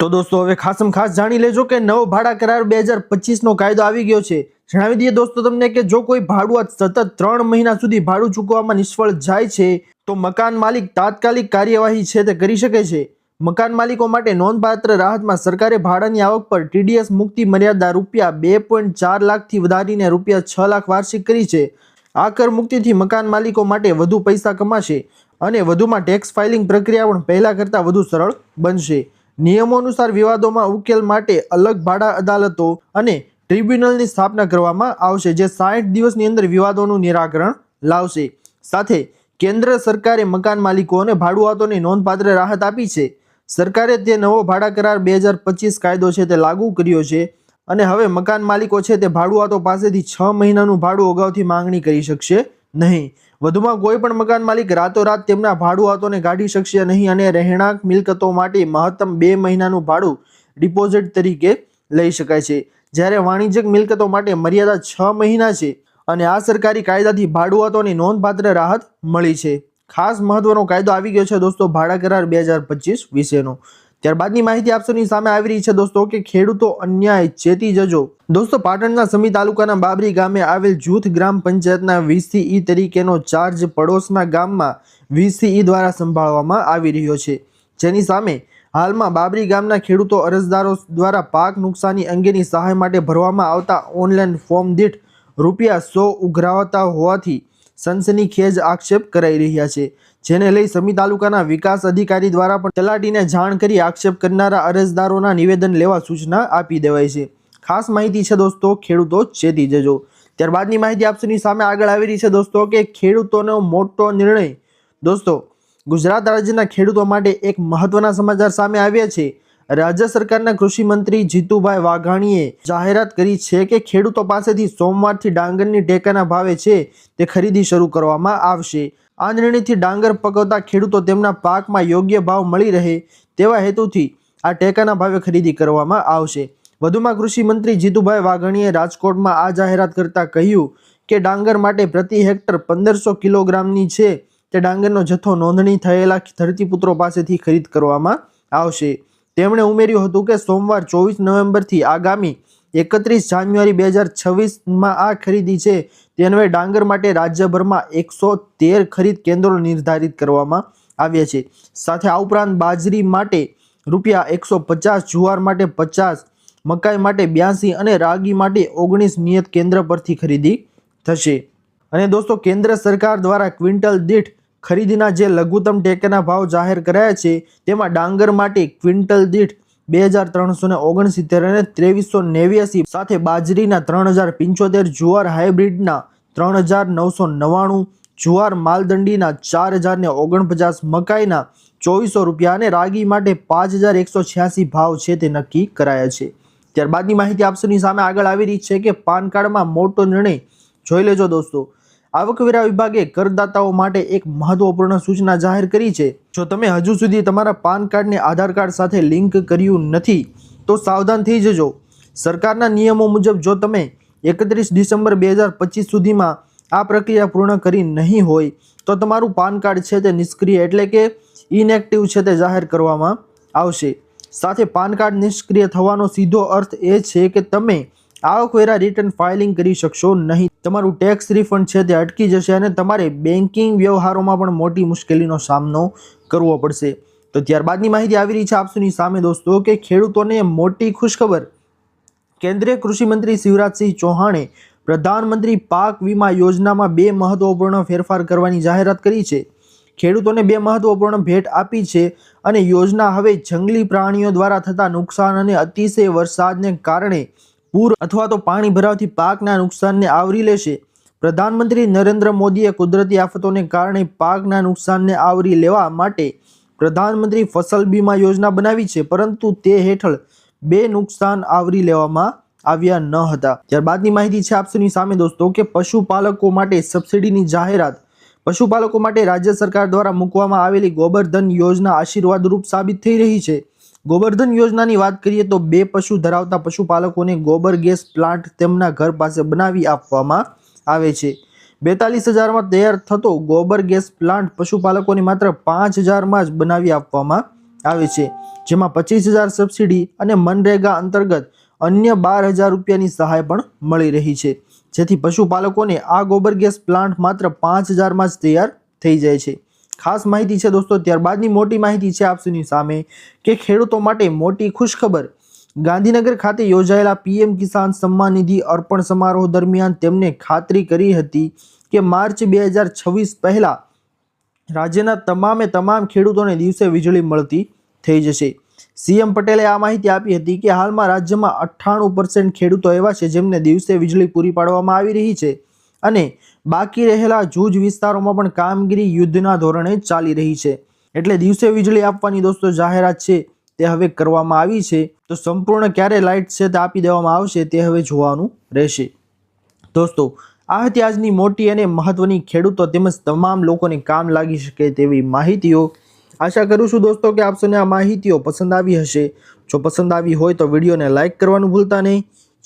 તો દોસ્તો, હવે ખાસમ ખાસ જાણી લેજો કે નવો ભાડા કરાર બે હજાર પચીસનો કાયદો આવી ગયો છે. જણાવી દઈએ દોસ્તો તમને કે જો કોઈ ભાડુઆત સતત ત્રણ મહિના સુધી ભાડું ચૂકવવામાં નિષ્ફળ જાય છે, તો મકાન માલિક તાત્કાલિક કાર્યવાહી છે તે કરી શકે છે. મકાન માલિકો માટે નોંધપાત્ર રાહતમાં સરકારે ભાડાની આવક પર ટીડીએસ મુક્તિ મર્યાદા રૂપિયા બે પોઈન્ટ ચાર લાખથી વધારીને રૂપિયા છ લાખ વાર્ષિક કરી છે. આ કર મુક્તિથી મકાન માલિકો માટે વધુ પૈસા કમાશે અને વધુમાં ટેક્સ ફાઇલિંગ પ્રક્રિયા પણ પહેલાં કરતાં વધુ સરળ બનશે. નિયમો અનુસાર વિવાદોમાં ઉકેલ માટે અલગ ભાડા અદાલતો અને ટ્રિબ્યુનલની સ્થાપના કરવામાં આવશે, જે સાઠ દિવસની અંદર વિવાદોનું નિરાકરણ લાવશે. સાથે કેન્દ્ર સરકારે મકાન માલિકો અને ભાડુઆતોને નોંધપાત્ર રાહત આપી છે. સરકારે તે નવો ભાડા કરાર બે હજાર પચીસ કાયદો છે તે લાગુ કર્યો છે અને હવે મકાન માલિકો છે તે ભાડુઆતો પાસેથી છ મહિનાનું ભાડું અગાઉથી માંગણી કરી શકશે. નહીં. વધુમાં કોઈ પણ મકાન માલિક રાતોરાત તેમના ભાડુઆતોને કાઢી શકશે નહીં અને રહેણાંક મિલકતો માટે મહત્તમ બે મહિનાનું ભાડું ડિપોઝિટ તરીકે લઈ શકાય છે. જ્યારે વાણિજ્યક મિલકતો માટે મર્યાદા છ મહિના છે અને આ સરકારી કાયદાથી ભાડુઆતોને નોંધપાત્ર રાહત મળી છે. ખાસ મહત્વનો કાયદો આવી ગયો છે દોસ્તો, ભાડા કરાર બે હજાર પચીસ વિશેનો. ત્યારબાદની માહિતી આપસોની સામે આવી રહી છે દોસ્તો કે ખેડૂતો અન્યાય ચેતી જજો. દોસ્તો પાટણના સમી તાલુકાના બાબરી ગામે આવેલ જૂથ ગ્રામ પંચાયતના વીસીઈ તરીકેનો ચાર્જ પડોશના ગામમાં વીસીઈ દ્વારા સંભાળવામાં આવી રહ્યો છે. જેની સામે હાલમાં બાબરી ગામના ખેડૂતો અરજદારો દ્વારા પાક નુકસાની અંગેની સહાય માટે ભરવામાં આવતા ઓનલાઈન ફોર્મ દીઠ રૂપિયા સો ઉઘરાવતા હોવાથી સનસની ખેજ આક્ષેપ કરાઈ રહ્યા છે. જેને લઈ સમી તાલુકાના વિકાસ અધિકારી દ્વારા પણ તલાટીને જાણ કરી આક્ષેપ કરનારા અરજદારોના નિવેદન લેવા સૂચના આપી દેવાય છે. ખાસ માહિતી છે દોસ્તો, ખેડૂતો ચેતી જજો. ત્યારબાદની માહિતી આપશોની સામે આગળ આવી રહી છે દોસ્તો કે ખેડૂતોનો મોટો નિર્ણય દોસ્તો, ગુજરાત રાજ્યના ખેડૂતો માટે એક મહત્વના સમાચાર સામે આવ્યા છે. રાજ્ય સરકારના કૃષિ મંત્રી જીતુભાઈ વાઘાણીએ જાહેરાત કરી છે કે ખેડૂતો પાસેથી સોમવારથી ડાંગરની ટેકાના ભાવે છે તે ખરીદી શરૂ કરવામાં આવશે. આ નિર્ણયથી ડાંગર પકવતા ખેડૂતો તેમના પાકમાં યોગ્ય ભાવ મળી રહે તેવા હેતુથી આ ટેકાના ભાવે ખરીદી કરવામાં આવશે. વધુમાં કૃષિ મંત્રી જીતુભાઈ વાઘાણીએ રાજકોટમાં આ જાહેરાત કરતા કહ્યું કે ડાંગર માટે પ્રતિ હેક્ટર પંદરસો કિલોગ્રામની છે તે ડાંગરનો જથ્થો નોંધણી થયેલા ધરતીપુત્રો પાસેથી ખરીદ કરવામાં આવશે. તેમણે ઉમેર્યું હતું કે સોમવાર ચોવીસ નવેમ્બરથી આગામી એકત્રીસ જાન્યુઆરી બે હજાર છવ્વીસમાં આ ખરીદી છે. તે અન્વયે ડાંગર માટે રાજ્યભરમાં એકસો તેર ખરીદ કેન્દ્રો નિર્ધારિત કરવામાં આવ્યા છે. સાથે આ ઉપરાંત બાજરી માટે રૂપિયા એકસો પચાસ, જુવાર માટે પચાસ, મકાઈ માટે બ્યાસી અને રાગી માટે ઓગણીસ નિયત કેન્દ્ર પરથી ખરીદી થશે. અને દોસ્તો, કેન્દ્ર સરકાર દ્વારા ક્વિન્ટલ દીઠ ખરીદીના જે લઘુત્તમ ટેકાના ભાવ જાહેર કરાયા છે, તેમાં ડાંગર માટે ક્વિન્ટલ દીઠ બે હજાર ત્રણસો ને ઓગણસિત્તેર અને ત્રેવીસો નેવ્યાસી સાથે બાજરીના ત્રણ હજાર પંચોતેર, જુવાર હાઇબ્રિડના ત્રણ હજાર નવસો નવ્વાણું, જુવાર માલદંડીના ચાર હજાર ને ઓગણપચાસ, મકાઈના ચોવીસો રૂપિયા અને રાગી માટે પાંચ હજાર એકસો છ્યાસી ભાવ છે તે નક્કી કરાયા છે. ત્યારબાદની માહિતી આપસોની સામે આગળ આવી રહી છે કે પાન કાર્ડમાં મોટો નિર્ણય જોઈ લેજો દોસ્તો. આવકવેરા વિભાગે કરદાતાઓ માટે એક મહત્વપૂર્ણ સૂચના જાહેર કરી છે. જો તમે હજુ સુધી તમારા પાન કાર્ડને આધાર કાર્ડ સાથે લિંક કર્યું નથી, તો સાવધાન થઈ જજો. સરકારના નિયમો મુજબ જો તમે એકત્રીસ ડિસેમ્બર બે હજાર પચીસ સુધીમાં આ પ્રક્રિયા પૂર્ણ કરી નહીં હોય, તો તમારું પાન કાર્ડ છે તે નિષ્ક્રિય એટલે કે ઇનએક્ટિવ છે તે જાહેર કરવામાં આવશે. સાથે પાન કાર્ડ નિષ્ક્રિય થવાનો સીધો અર્થ એ છે કે તમે આવકવેરા રિટર્ન ફાઇલિંગ કરી શકશો નહીં. તમારું ટેક્સ રિફંડ છે તે અટકી જશે અને તમારે બેન્કિંગ વ્યવહારોમાં પણ મોટી મુશ્કેલીનો સામનો કરવો પડશે. તો ત્યારબાદની માહિતી આવી રહી છે આપસુની સામે દોસ્તો કે ખેડૂતોને મોટી ખુશખબર. કેન્દ્રીય કૃષિમંત્રી શિવરાજસિંહ ચૌહાણે પ્રધાનમંત્રી પાક વીમા યોજનામાં બે મહત્વપૂર્ણ ફેરફાર કરવાની જાહેરાત કરી છે. ખેડૂતોને બે મહત્વપૂર્ણ ભેટ આપી છે અને યોજના હવે જંગલી પ્રાણીઓ દ્વારા થતા નુકસાન અને અતિશય વરસાદને કારણે પૂર અથવા તો પાણી ભરાવથી પાકના નુકસાનને આવરી લેશે. પ્રધાનમંત્રી નરેન્દ્ર મોદીએ કુદરતી આફતોને કારણે પાકના નુકસાનને આવરી લેવા માટે પ્રધાનમંત્રી ફસલ બીમા યોજના બનાવી છે, પરંતુ તે હેઠળ બે નુકસાન આવરી લેવામાં આવ્યા ન હતા. ત્યારબાદની માહિતી છે આપસુની સામે દોસ્તો કે પશુપાલકો માટે સબસિડીની જાહેરાત. પશુપાલકો માટે રાજ્ય સરકાર દ્વારા મૂકવામાં આવેલી ગોબરધન યોજના આશીર્વાદરૂપ સાબિત થઈ રહી છે. ગોબરધન યોજનાની વાત કરીએ તો બે પશુ ધરાવતા પશુપાલકોને ગોબર ગેસ પ્લાન્ટ તેમના ઘર પાસે બનાવી આપવામાં આવે છે. બેતાલીસ હજારમાં તૈયાર થતો ગોબર ગેસ પ્લાન્ટ પશુપાલકોને માત્ર પાંચ હજારમાં જ બનાવી આપવામાં આવે છે, જેમાં પચીસ હજાર સબસિડી અને મનરેગા અંતર્ગત અન્ય બાર હજાર રૂપિયાની સહાય પણ મળી રહી છે, જેથી પશુપાલકોને આ ગોબર ગેસ પ્લાન્ટ માત્ર પાંચ હજારમાં જ તૈયાર થઈ જાય છે. ખાસ માહિતી છે દોસ્તો, ત્યારબાદની મોટી માહિતી છે આપસુની સામે કે ખેડૂતો માટે મોટી ખુશખબર. ગાંધીનગર ખાતે યોજાયેલા પીએમ કિસાન સન્માન નિધિ અર્પણ સમારોહ દરમિયાન તેમને ખાતરી કરી હતી કે માર્ચ બે હજાર છવ્વીસ પહેલાં રાજ્યના તમામે તમામ ખેડૂતોને દિવસે વીજળી મળતી થઈ જશે. સીએમ પટેલે આ માહિતી આપી હતી કે હાલમાં રાજ્યમાં અઠ્ઠાણું પર્સન્ટ ખેડૂતો એવા છે જેમને દિવસે વીજળી પૂરી પાડવામાં આવી રહી છે. અને બાકી રહેલા જૂજ વિસ્તારોમાં પણ કામગીરી યુદ્ધના ધોરણે ચાલી રહી છે. એટલે દિવસે વીજળી આપવાની દોસ્તો જાહેરાત છે તે હવે કરવામાં આવી છે. તો સંપૂર્ણ ક્યારે લાઇટ છે તે આપી દેવામાં આવશે તે હવે જોવાનું રહેશે. દોસ્તો, આ હતી આજની મોટી અને મહત્વની ખેડૂતો તેમજ તમામ લોકોને કામ લાગી શકે તેવી માહિતીઓ. આશા કરું છું દોસ્તો કે આપ આ માહિતીઓ પસંદ આવી હશે. જો પસંદ આવી હોય તો વિડીયોને લાઇક કરવાનું ભૂલતા નહીં.